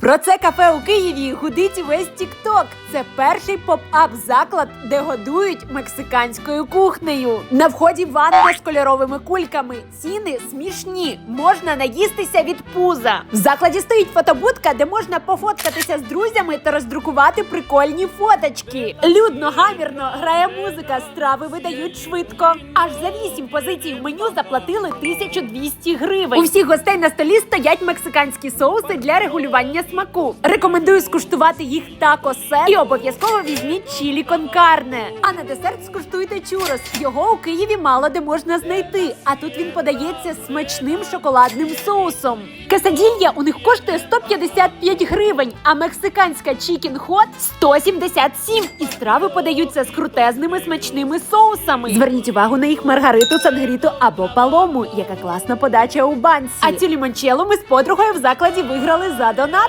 Про це кафе у Києві гудить весь Тікток. Це перший поп-ап заклад, де годують мексиканською кухнею. На вході ванна з кольоровими кульками. Ціни смішні. Можна наїстися від пуза. В закладі стоїть фотобудка, де можна пофоткатися з друзями та роздрукувати прикольні фоточки. Людно, гамірно грає музика, страви видають швидко. Аж за вісім позицій в меню заплатили 1200 гривень. У всіх гостей на столі стоять мексиканські соуси для регулювання смаку. Рекомендую скуштувати їх тако сет і обов'язково візьміть чілі кон карне. А на десерт скуштуйте чурос. Його у Києві мало де можна знайти. А тут він подається смачним шоколадним соусом. Кесаділья у них коштує 155 гривень, а мексиканська чікін хот 177. І страви подаються з крутезними смачними соусами. Зверніть увагу на їх маргариту, сангріту або палому, яка класна подача у банці. А цю лімончелло ми з подругою в закладі виграли за донат.